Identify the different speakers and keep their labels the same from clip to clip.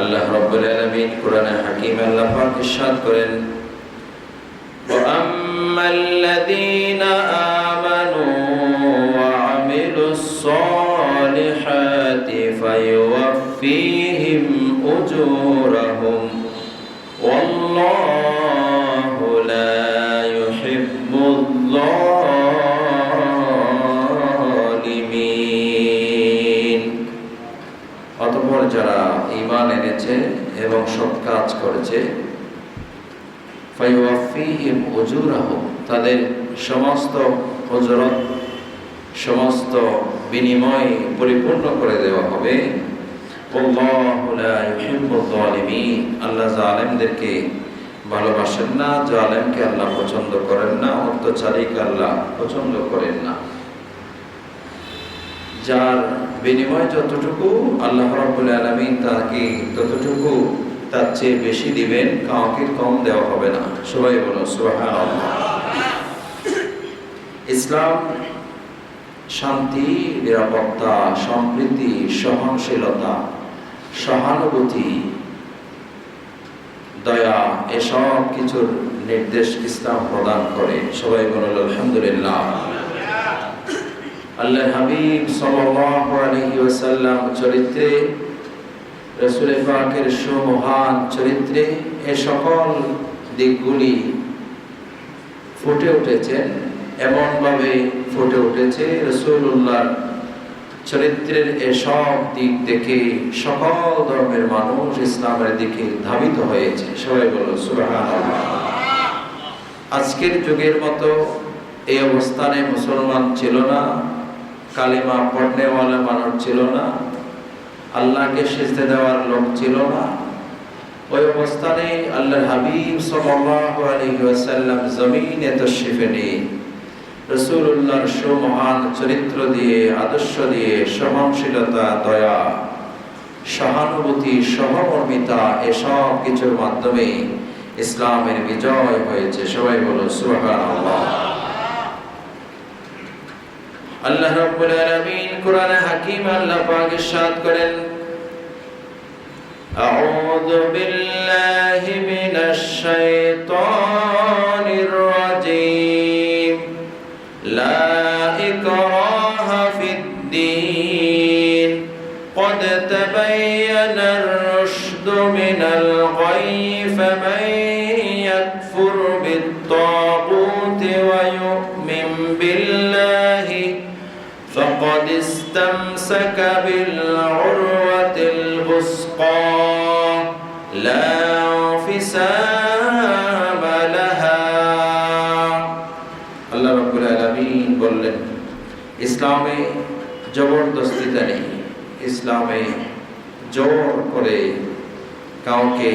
Speaker 1: আল্লাহ রব্বুল আলামিন কোরআনে হাকিম আল্লাহ পাক ইরশাদ করেন وأما الذين آمنوا وعملوا الصالحات فيوفيهم أجورهم والله অতঃপর যারা ঈমান এনেছে এবং সৎ কাজ করেছে তাদের সমস্ত হজরত সমস্ত বিনিময় পরিপূর্ণ করে দেওয়া হবে। আল্লাহ জালেমদেরকে ভালোবাসেন না, জালেমকে আল্লাহ পছন্দ করেন না অত্যাচারীকে আল্লাহ পছন্দ করেন না। যার বিনিময় যতটুকু আল্লাহ রাব্বুল আলামিন তাকে ততটুকু তার চেয়ে বেশি দিবেন, কাউকে কম দেওয়া হবে না। সবাই বলো সুবহানাল্লাহ। ইসলাম শান্তি, নিরাপত্তা, সম্প্রীতি, সহনশীলতা, সহানুভূতি, দয়া, এসব কিছুর নির্দেশ ইসলাম প্রদান করে। সবাই বলল আলহামদুলিল্লাহ। আল্লাহ হাবিব চরিত্রে পাকের সুমহান চরিত্রে সকল দিকগুলি ফুটে এমনভাবে ফুটে উঠেছে চরিত্রের এসব দিক দেখে সকল ধর্মের মানুষ ইসলামের দিকে ধাবিত হয়েছে। সবাই বলো আজকের যুগের মতো এই অবস্থানে মুসলমান ছিল না। কালিমা পড়নেওয়ালা মানুষ ছিল না। আল্লাহকে সেজতে দেওয়ার লোক ছিল না। ওই অবস্থানে আল্লাহর হাবিব সাল্লাল্লাহু আলাইহি ওয়াসাল্লাম জমিনে তশরিফে নিয়ে রসুল্লাহর সুমহান চরিত্র দিয়ে, আদর্শ দিয়ে, সহনশীলতা, দয়া, সহানুভূতি সহমর্মিতা এসব কিছুর মাধ্যমে ইসলামের বিজয় হয়েছে। সবাই বলো সুবহানাল্লাহ। আল্লাহ রাব্বুল আলামিন কোরআনে হাকিম আল্লাহ পাক ইরশাদ করেন أعوذ بالله من الشيطان الرجيم لا إكراه في الدين قد تبين الرشد من الغي فمن يكفر بالطاغوت ويؤمن بالله فقد استمسك بالعروة الوثقى لا انفسام لها আল্লাহ রাব্বুল আলামিন বললেন ইসলামে জবরদস্তিতা নেই ইসলামে জোর করে কাউকে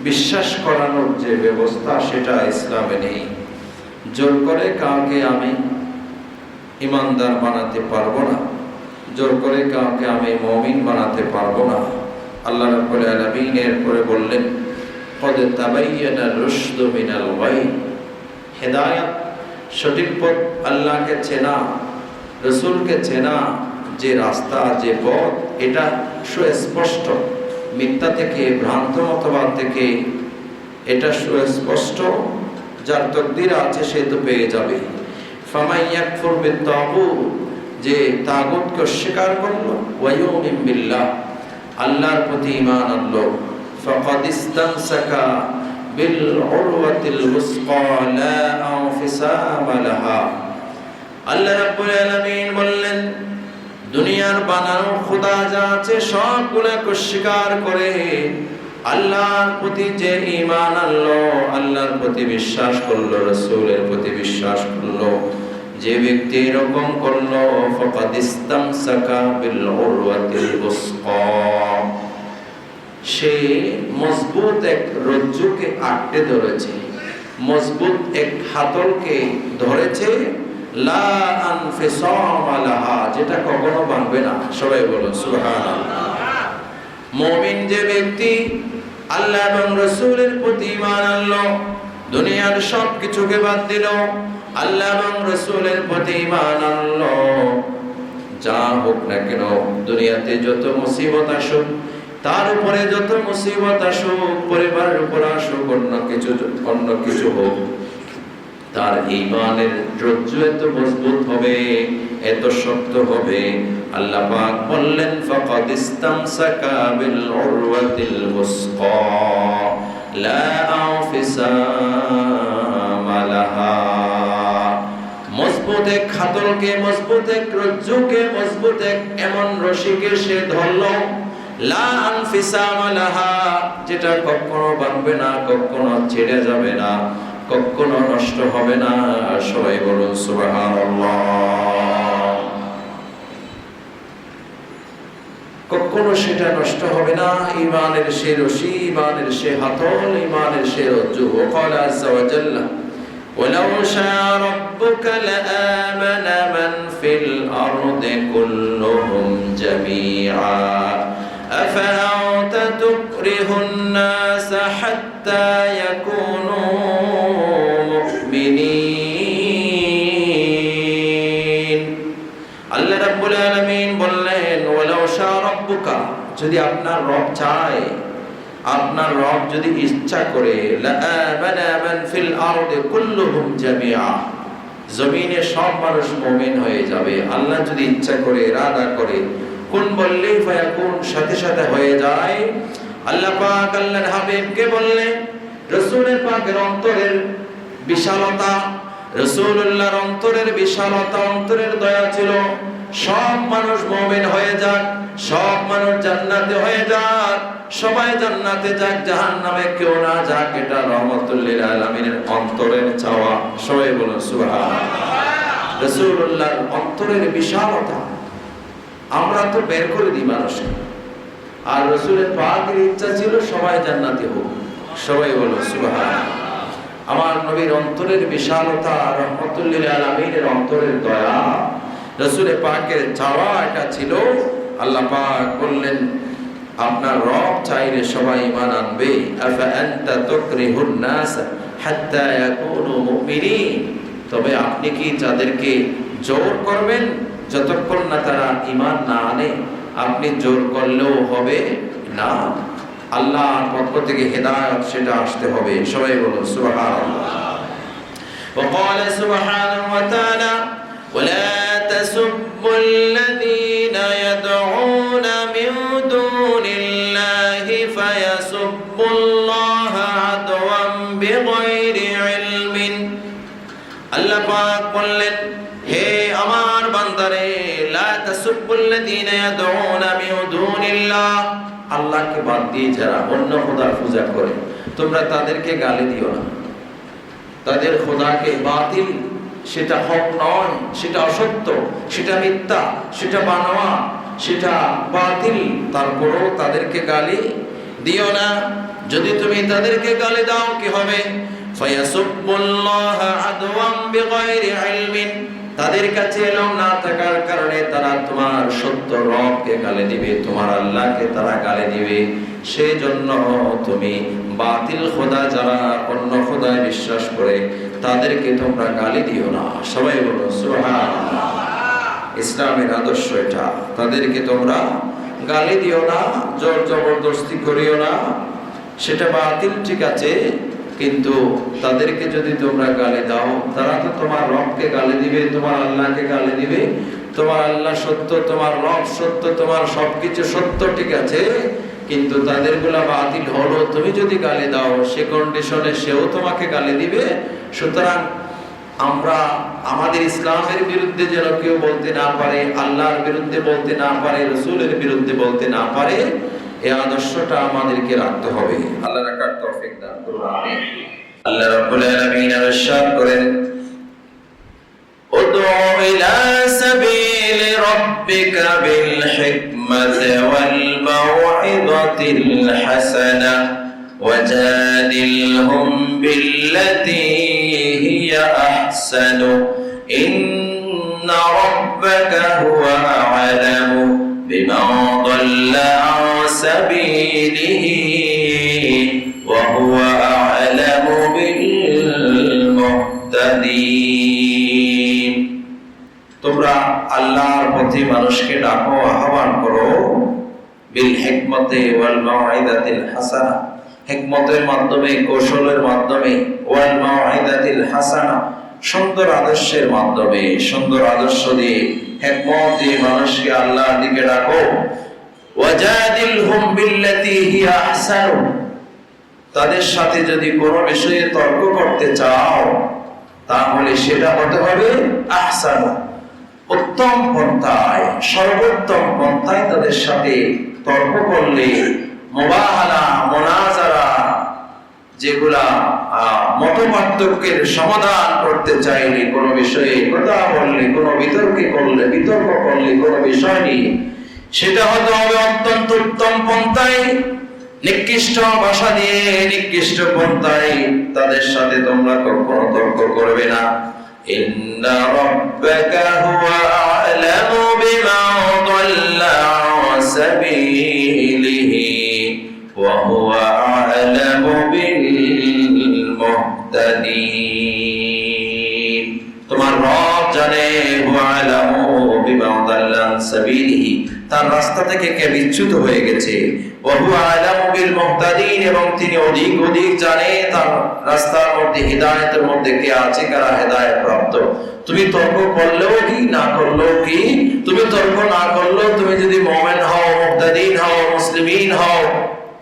Speaker 1: বিশ্বাস করানোর যে ব্যবস্থা সেটা ইসলামে নেই জোর করে কাউকে আমি ইমানদার বানাতে পারব না। জোর করে কাউকে আমি মমিন বানাতে পারব না। আল্লাহ রাব্বুল আলামিন এরপরে বললেন, কদ তাবাইয়ানা রুশদু মিনাল গাই হেদায়েত সঠিক পথ আল্লাহকে চেনা, রসুলকে চেনা, যে রাস্তা, যে পথ, এটা সুস্পষ্ট। মিথ্যা থেকে, ভ্রান্ত মতবাদ থেকে এটা সুস্পষ্ট। যার তকদির আছে সে তো পেয়ে যাবে। ফামাইয়াক যে তাগুতকে অস্বীকার করল, ওয়ায়ুমিন বিল্লাহ, আল্লাহর প্রতি ঈমান আনলো। ফাকাদ ইস্তামসাকা বিল উরওয়াতিল উসকা, লা আনফিসাম লাহা। আল্লাহ রাব্বুল আলামিন বললেন, দুনিয়ার বানানো খোদা যা আছে সবগুলোকে স্বীকার করে আল্লাহর প্রতি যে ঈমান আনলো প্রতি বিশ্বাস করল, রসুলের প্রতি বিশ্বাস করল। যে ব্যক্তি এরকম করল সে মজবুত এক রজ্জুকে আটকে ধরেছে, মজবুত এক হাতলকে ধরেছে যেটা কখনো ভাঙবে না। সবাই বলো মুমিন যে ব্যক্তি আল্লাহ এবং রসুলের প্রতি ঈমান আনলো দুনিয়ার সব কিছুকে বাদ দিল। আল্লাহ এবং রসুলের প্রতি ঈমান আনলো। যা হোক না কেন, দুনিয়াতে যত মুসিবত আসুক, তার উপরে যত মুসিবত আসুক, পরিবারের উপর আসুক, অন্য কিছু অন্য কিছু হোক, তার ইমানের রজ্জু এত মজবুত হবে, এত শক্ত হবে। আল্লাহ পাক বললেন, ফাকাদ ইসতামসাকা বিল উরওয়াতিল মুসকা লা আনফিসামা খাতলকে মজবুত এক রজ্জুকে মজবুত এক এমন রশিকে সে ধরল। যেটা কখনো বানবে না, কখনো ছেড়ে যাবে না, কখনো নষ্ট হবে না। সবাই বলুন, সুবহানাল্লাহ। কখনো সেটা নষ্ট হবে না ইমানের সে রশি ইমানের সে হাতল ইমানের সে রজ্জু। ওয়াকাল আযজা ওয়া জাল্লা ولو شاء ربك لآمن من في الأرض كلهم جميعا أفأنت تكره الناس حتى يكونوا মুমিনিন আল্লাহ রাব্বুল আলামিন বললেন ওয়ালাউ শা রাব্বুকা যদি আপনার রব চায় আপনার রব যদি ইচ্ছা করে ফিল জমিনে সব মানুষ মুমিন হয়ে যাবে। আল্লাহ যদি ইচ্ছা করে, ইরাদা করে, কোন বললেই ফায়াকুন সাথে সাথে হয়ে যায়। আল্লাহ পাক আল্লাহর হাবিবকে বললেন? রাসূলের পাকের অন্তরের বিশালতা রসুল্লাহর অন্তরের বিশালতা, অন্তরের দয়া ছিল। সব মানুষ মুমিন হয়ে যাক, সব মানুষ জান্নাতে হয়ে যাক। সবাই জান্নাতে যাক, জাহান্নামে কেউ না যাক, এটা রহমতুল্লিল আলামিনের অন্তরের চাওয়া। সবাই বলুন রসুল্লাহর অন্তরের বিশালতা। আমরা তো বের করে দিই মানুষকে। আর রসুলের পাকের ইচ্ছা ছিল সবাই জান্নাতি হোক। সবাই বলো সুবহানাল্লাহ। আমার নবীর অন্তরের বিশালতা, রহমতুল্লিল আলমিনের অন্তরের দয়া রসুলে পাকের চাওয়া, এটা ছিল আল্লাহ পাক বললেন আপনার রব চাইলে সবাই ইমান আনবে আফা আনতা তুকরিহুন নাস হাত্তা ইয়াকুনু মুমিনিন তবে আপনি কি তাদেরকে জোর করবেন যতক্ষণ না তারা ইমান না আনে আপনি জোর করলেও হবে না আল্লাহর পক্ষ থেকে হেদায়ত সেটা আসতে হবে সবাই বলুন সুবহানাল্লাহ وقال سبحانه وتعالى ولا تسبوا বললেন, হে আমার বান্দারে, লা তাসুব্বুল্লাযীনা ইয়াদউনা মিন আল্লাহকে বাদ দিয়ে যারা অন্য খোদার পূজা করে, তোমরা তাদেরকে গালি দিও না। তাদের খোদাকে বাতিল, সেটা হক নয়, সেটা অসত্য, সেটা মিথ্যা, সেটা বানোয়া, সেটা বাতিল, তারপরও তাদেরকে গালি দিও না। যদি তুমি তাদেরকে গালি দাও, কি হবে? ফায়াসুব্বুল্লাহ আদওয়াম বিগাইরি ইলমিন তাদের কাছে এলম না থাকার কারণে তারা তোমার সত্য রবকে গালি দিবে, তোমার আল্লাহকে তারা গালি দিবে। সেই জন্য তুমি বাতিল খোদা যারা অন্য খোদায় বিশ্বাস করে, তাদেরকে তোমরা গালি দিও না। সবাই বলো সুবহানাল্লাহ। ইসলামের আদর্শ এটা। তাদেরকে তোমরা গালি দিও না, জোর জবরদস্তি করিও না। সেটা বাতিল ঠিক আছে কিন্তু তাদেরকে যদি তোমরা গালি দাও, তারা তো তোমার রবকে গালি দিবে, তোমার আল্লাহকে গালি দিবে। তোমার আল্লাহ সত্য, তোমার রব সত্য, তোমার সবকিছু সত্য, ঠিক আছে? কিন্তু তাদেরগুলা বাতিল হলো, তুমি যদি গালি দাও, সে কন্ডিশনে সেও তোমাকে গালি দিবে। সুতরাং আমরা আমাদের ইসলামের বিরুদ্ধে যেন কেউ বলতে না পারে, আল্লাহর বিরুদ্ধে বলতে না পারে, রসুলের বিরুদ্ধে বলতে না পারে এই আদর্শটা আমাদেরকে রাখতে হবে। আল্লাহ রাখার আল্লাহ রাব্বুল আলামিন ইরশাদ করেন ادع إلى سبيل ربك بالحكمة والموعظة الحسنة وجادلهم بالتي هي أحسن إن ربك هو أعلم بمن ضل عن سبيله মানুষকে ডাকো, আহ্বান করো। বিল হিকমতে হাসানা। হিকমতের মাধ্যমে, কৌশলের মাধ্যমে, ওয়াল মাউইদাতিল হাসানা। সুন্দর আদর্শের মাধ্যমে, সুন্দর আদর্শ দিয়ে হিকমত দিয়ে মানুষকে আল্লাহর দিকে ডাকো। বিল্লাতি হিয়া আহসানু। তাদের সাথে যদি কোনো বিষয়ে তর্ক করতে চাও, তাহলে সেটা হতে হবে আহসান। উত্তম পন্থায়, সর্বোত্তম পন্থায় তাদের সাথে তর্ক করলে মোবাহালা, মোনাজারা যেগুলা মত পার্থক্যের সমাধান করতে চাইলে, কোনো বিষয়ে কথা বললে, কোনো বিতর্কে করলে, বিতর্ক করলে, কোনো বিষয় নিয়ে সেটা হতে হবে অত্যন্ত উত্তম পন্থায়, নিকৃষ্ট ভাষা দিয়ে নিকৃষ্ট পন্থায় তাদের সাথে তোমরা কখনো তর্ক করবে না। হুয়া আ'লামু বিমান দাল্লা আন সাবিলিহি ওয়া হুয়া আ'লামু বিল মুহতাদিন তোমার রব জানে, হুয়া আ'লামু বিমান দাল্লা আন সাবিলিহি তার রাস্তা থেকে কে বিচ্যুত হয়ে গেছে? বহু আলামু বিল মুহতাদিন এবং তিনি অধিক অধিক জানে তার রাস্তার মধ্যে হিদায়াতের মধ্যে কে আছে, কারা হেদায়েত প্রাপ্ত তুমি তর্ক করলেও কি, না করলেও কি? তুমি তর্ক না করলেও তুমি যদি মুমিন হও মুহতাদিন হও, মুসলিমিন হও,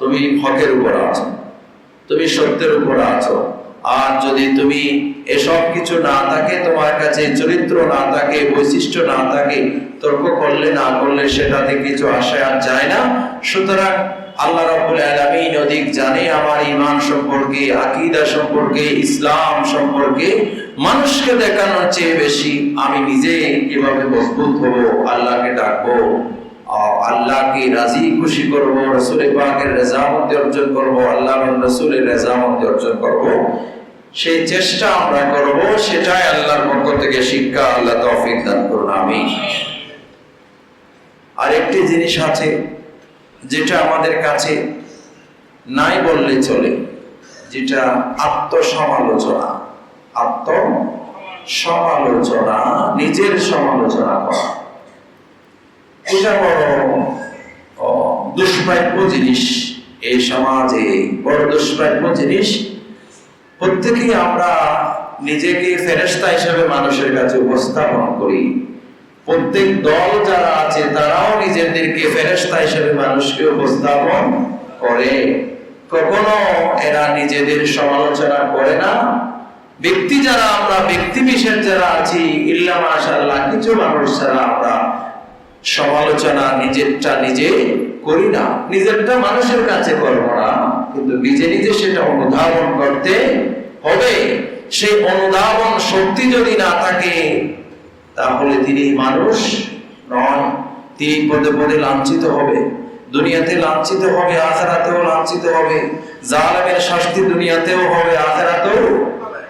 Speaker 1: তুমি হকের উপর আছো। তুমি সত্যের উপর আছো। আর যদি তুমি এসব কিছু না থাকে, তোমার কাছে চরিত্র না থাকে, বৈশিষ্ট্য না থাকে, তর্ক করলে না করলে সেটাতে কিছু আসে আর যায় না। সুতরাং আল্লাহ রাব্বুল আলামিন অধিক জানে আমার ঈমান সম্পর্কে, আকীদা সম্পর্কে, ইসলাম সম্পর্কে। মানুষকে দেখানোর চেয়ে বেশি আমি নিজে কীভাবে মজবুত হব, আল্লাহকে ডাকবো আল্লাহকে রাজি খুশি পাকের অর্জন করব, আল্লাহ রসুলের অর্জন করব। সেই চেষ্টা আমরা করব, সেটাই আল্লাহর পক্ষ থেকে শিক্ষা, আল্লাহ তৌফিক দান করুন আমি আরেকটি জিনিস আছে যেটা আমাদের কাছে নাই বললে চলে, যেটা আত্মসমালোচনা। আত্ম সমালোচনা নিজের সমালোচনা করা। দুষ্প্রাপ্য জিনিস। এই সমাজে বড় দুষ্প্রাপ্য জিনিস। প্রত্যেকেই আমরা নিজেকে ফেরেস্তা হিসেবে মানুষের কাছে উপস্থাপন করি। প্রত্যেক দল যারা আছে, তারাও নিজেদেরকে ফেরেস্তা হিসেবে মানুষকে উপস্থাপন করে। কখনো এরা নিজেদের সমালোচনা করে না। ব্যক্তি যারা আমরা ব্যক্তি বিশেষ যারা আছি, ইল্লা মাশাআল্লাহ, কিছু মানুষ ছাড়া আমরা সমালোচনা নিজেরটা নিজে করি না। নিজেরটা মানুষের কাছে করব না, কিন্তু নিজে নিজে সেটা অনুধাবন করতে হবে। সেই অনুধাবন শক্তি যদি না থাকে তাহলে তিনি মানুষ নয় তিনি পদে পদে লাঞ্ছিত হবে। দুনিয়াতে লাঞ্ছিত হবে, আখেরাতেও লাঞ্ছিত হবে। জালেমের শাস্তি দুনিয়াতেও হবে, আখেরাতেও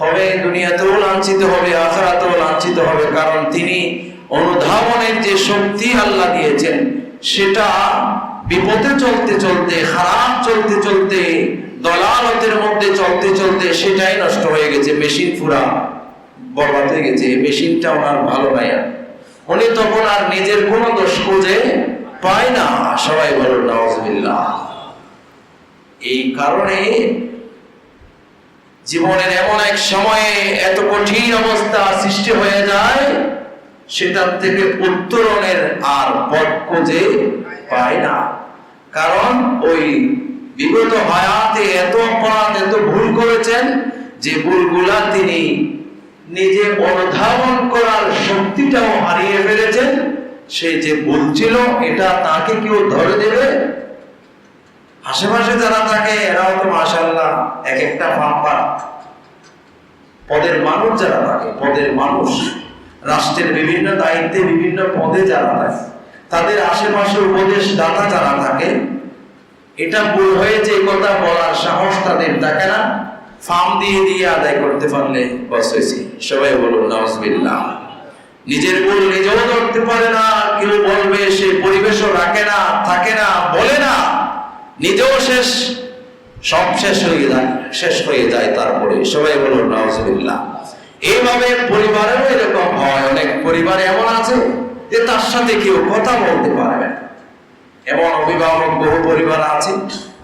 Speaker 1: হবে। দুনিয়াতেও লাঞ্ছিত হবে, আখেরাতেও লাঞ্ছিত হবে। কারণ তিনি অনুধাবনের যে শক্তি আল্লাহ দিয়েছেন, সেটা বিপদে চলতে চলতে, খারাপ চলতে চলতে, দলালতের মধ্যে চলতে চলতে সেটাই নষ্ট হয়ে গেছে, মেশিন পুরা বরবাদ হয়ে গেছে মেশিনটা ওনার ভালো নাই আর। উনি তখন আর নিজের কোনো দোষ খুঁজে পায় না। সবাই বলুন নওয়াজবিল্লাহ এই কারণে জীবনের এমন এক সময়ে এত কঠিন অবস্থা সৃষ্টি হয়ে যায়, সেটার থেকে উত্তরণের আর পথ খুঁজে পায় না। কারণ ওই বিগত হায়াতে এত অপরাধ, এত ভুল করেছেন, যে ভুলগুলা তিনি নিজে অনুধাবন করার শক্তিটাও হারিয়ে ফেলেছেন সে যে বলছিল, এটা তাকে কেউ ধরে দেবে? আশেপাশে যারা থাকে, এরাও তো মাশাল্লাহ এক একটা পাম্পার। পদের মানুষ যারা থাকে, পদের মানুষ, রাষ্ট্রের বিভিন্ন দায়িত্বে বিভিন্ন পদে যারা থাকে, তাদের আশেপাশে উপদেশ দাতা যারা থাকে, এটা ভুল হয়েছে কথা বলার সাহস তাদের থাকে না। ফার্ম দিয়ে দিয়ে আদায় করতে পারলে বস হয়েছে। সবাই বলুন নওয়াজবিল্লাহ নিজের ভুল নিজেও ধরতে পারে না, কেউ বলবে সে পরিবেশও রাখে না, থাকে না, বলে না। নিজেও শেষ, সব শেষ হয়ে যায়, শেষ হয়ে যায় তারপরে। সবাই বলুন নওয়াজবিল্লাহ এইভাবে পরিবারেও এরকম হয়, অনেক পরিবার এমন আছে যে তার সাথে কেউ কথা বলতে পারবে এমন অভিভাবক বহু পরিবার আছে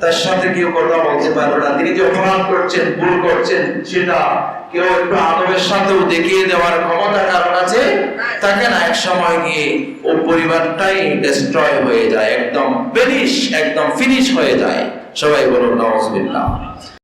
Speaker 1: তার সাথে কেউ কথা বলতে পারবে না। তিনি যে অপমান করছেন, ভুল করছেন, সেটা কেউ একটু আদবের সাথেও দেখিয়ে দেওয়ার ক্ষমতা কারণ আছে? তাকে না, এক সময় গিয়ে ও পরিবারটাই ডিস্ট্রয় হয়ে যায়, একদম ফিনিশ একদম ফিনিশ হয়ে যায়। সবাই বলুন নওয়াজ